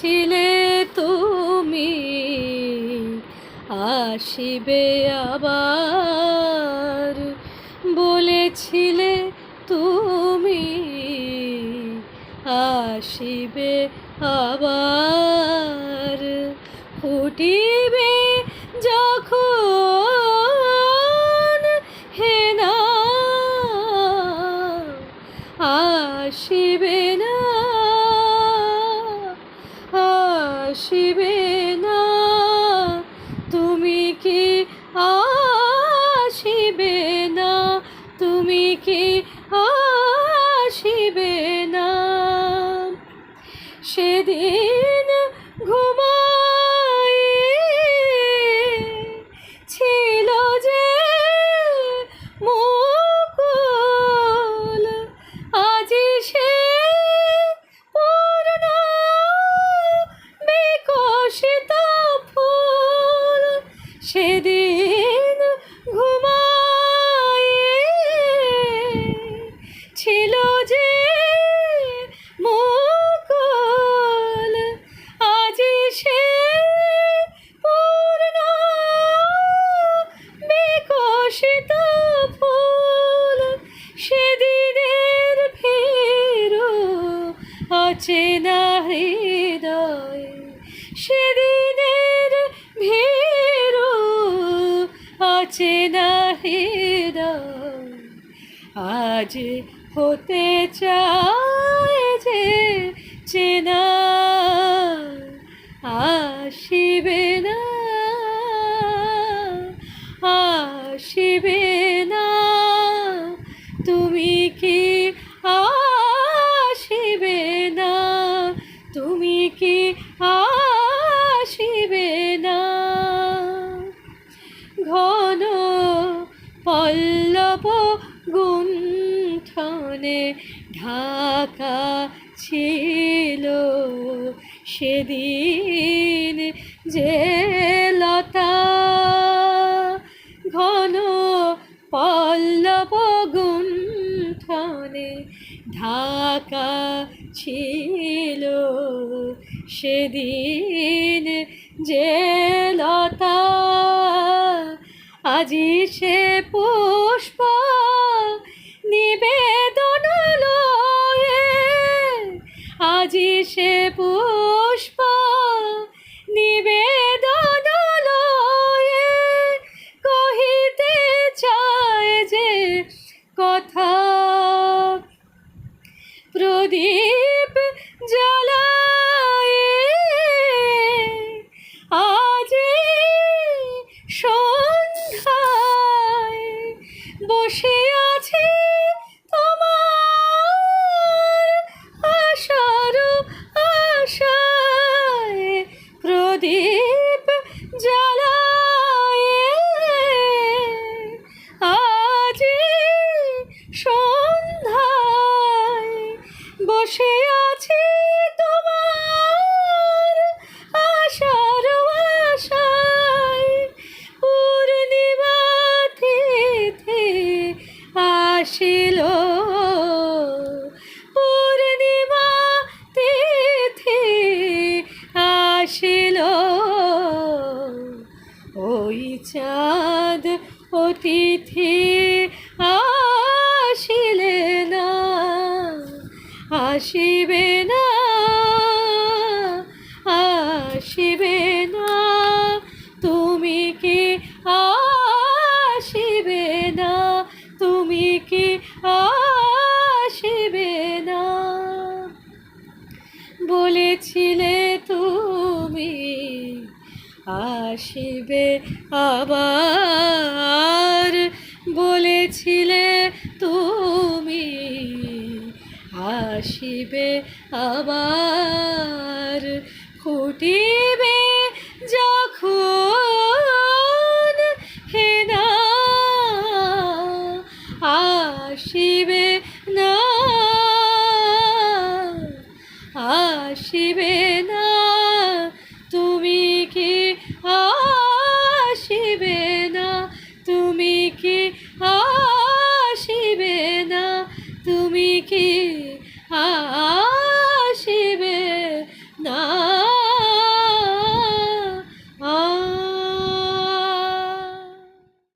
ছিলে তুমি আসিবে আবার বলেছিলে তুমি আসিবে আবার ফুটিবে যখন আসিবে না তুমি কি আসিবে না তুমি কি অচেনা হৃদয় সেদিনের ভেরো অচেনা হৃদয়। আজ হতে চায় যে চেনা পল্লব গুণ্ঠনে ঢাকা ছিল। সেদিন যে লতা ঘন পল্লব গুণ্ঠনে ঢাকা ছিল। সেদিন যে লতা আজি সে পুষ্প প্রদীপ জ্বালায় আজ সন্ধ্যায় বসে আছে তোমার আশার আশায় প্রদীপ জ্বালায়। বসে আছি তোমার আশার আশায় পূর্ণিমা আসিল। পূর্ণিমা তিথি আসিল। ওই চাঁদ অতিথি আসিবে না আসিবে না। তুমি কি আসিবে না, তুমি কি আসিবে না? বলেছিলে তুমি আসিবে আবার, বলেছিলে আসিবে আবার ফুটিবে যখন হে আসিবে না আসিবে না। আসিবে না তুমি কি আ